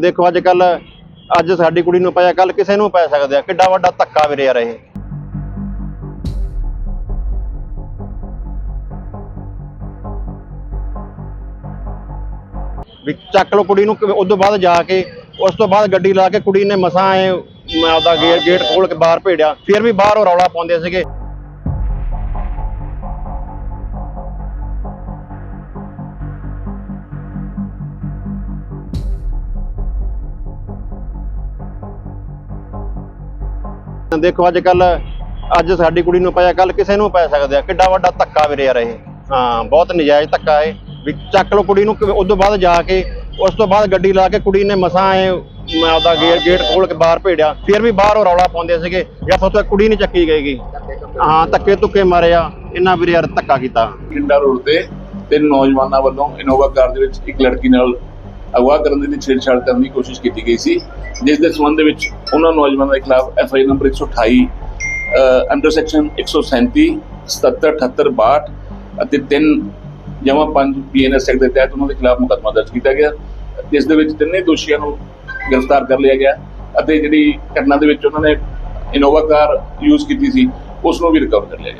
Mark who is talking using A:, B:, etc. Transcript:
A: ਦੇਖੋ ਅੱਜ ਕੱਲ ਅੱਜ ਸਾਡੀ ਕੁੜੀ ਨੂੰ ਪਾਇਆ ਕੱਲ ਕਿਸੇ ਨੂੰ ਪੈ ਸਕਦਾ ਕਿੱਡਾ ਵੱਡਾ ਧੱਕਾ ਵੀਰੇ ਯਾਰ ਇਹ। ਵੀ ਚੱਕ ਲਓ ਕੁੜੀ ਨੂੰ ਉਸ ਤੋਂ ਬਾਅਦ ਜਾ ਕੇ, ਉਸ ਤੋਂ ਬਾਅਦ ਗੱਡੀ ਲਾ ਕੇ ਕੁੜੀ ਨੇ ਮਸਾਂ ਐ ਆਪਦਾ ਗੇਟ ਗੇਟ ਖੋਲ ਕੇ ਬਾਹਰ ਭੇੜਿਆ ਫਿਰ ਵੀ ਬਾਹਰ ਉਹ ਰੌਲਾ ਪਾਉਂਦੇ ਸੀਗੇ। ਦੇਖੋ ਅੱਜ ਕੱਲ ਅੱਜ ਸਾਡੀ ਕੁੜੀ ਨੂੰ ਪਾਇਆ ਕੱਲ ਕਿਸੇ ਨੂੰ ਪੈ ਸਕਦਾ ਕਿੱਡਾ ਵੱਡਾ ਧੱਕਾ ਵੀਰੇ ਯਾਰ ਇਹ। ਹਾਂ, ਬਹੁਤ ਨਜਾਇਜ਼ ਧੱਕਾ ਹੈ ਵੀ ਚੱਕ ਲਓ ਕੁੜੀ ਨੂੰ ਉਸ ਤੋਂ ਬਾਅਦ ਜਾ ਕੇ, ਉਸ ਤੋਂ ਬਾਅਦ ਗੱਡੀ ਲਾ ਕੇ ਕੁੜੀ ਨੇ ਮਸਾਂ ਐ ਆਪਦਾ ਗੇਟ ਖੋਲ ਕੇ ਬਾਹਰ ਭੇੜਿਆ ਫਿਰ ਵੀ ਬਾਹਰ ਉਹ ਰੌਲਾ ਪਾਉਂਦੇ ਸੀਗੇ। ਜਾਂ ਤੋਂ ਕੁੜੀ ਨਹੀਂ ਚੱਕੀ ਗਈਗੀ। ਹਾਂ, ਧੱਕੇ ਧੁੱਕੇ ਮਾਰਿਆ ਇਹਨਾਂ ਵੀਰੇ ਯਾਰ ਧੱਕਾ ਕੀਤਾ।
B: ਕਿੰਡਾ ਰੋਡ ਤੇ ਤਿੰਨ ਨੌਜਵਾਨਾਂ ਵੱਲੋਂ ਇਨੋਵਾ ਕਾਰ ਦੇ ਵਿੱਚ ਇੱਕ ਲੜਕੀ ਨਾਲ ਅਗਵਾ ਕਰਨ ਦੇ ਲਈ ਛੇੜਛਾੜ ਕਰਨ ਦੀ ਕੋਸ਼ਿਸ਼ ਕੀਤੀ ਗਈ ਸੀ, ਜਿਸ ਦੇ ਸੰਬੰਧ ਦੇ ਵਿੱਚ ਉਹਨਾਂ ਨੌਜਵਾਨਾਂ ਦੇ ਖਿਲਾਫ F I number 128 under section 137 77 78 62 ਅਤੇ 3 ਜਮਾ 5 ਪੀਐਨਐਸ ਐਕਟ ਦੇ ਤਹਿਤ ਉਹਨਾਂ ਦੇ ਖਿਲਾਫ ਮੁਕੱਦਮਾ ਦਰਜ ਕੀਤਾ ਗਿਆ ਜਿਸ ਦੇ ਵਿੱਚ ਤਿੰਨੇ ਦੋਸ਼ੀਆਂ ਨੂੰ ਗ੍ਰਿਫਤਾਰ ਕਰ ਲਿਆ ਗਿਆ ਅਤੇ ਜਿਹੜੀ ਘਟਨਾ ਦੇ ਵਿੱਚ ਉਹਨਾਂ ਨੇ ਇਨੋਵਾ ਕਾਰ ਯੂਜ਼ ਕੀਤੀ ਸੀ, ਉਸ ਨੂੰ ਵੀ ਰਿਕਵਰ ਕਰ ਲਿਆ ਗਿਆ।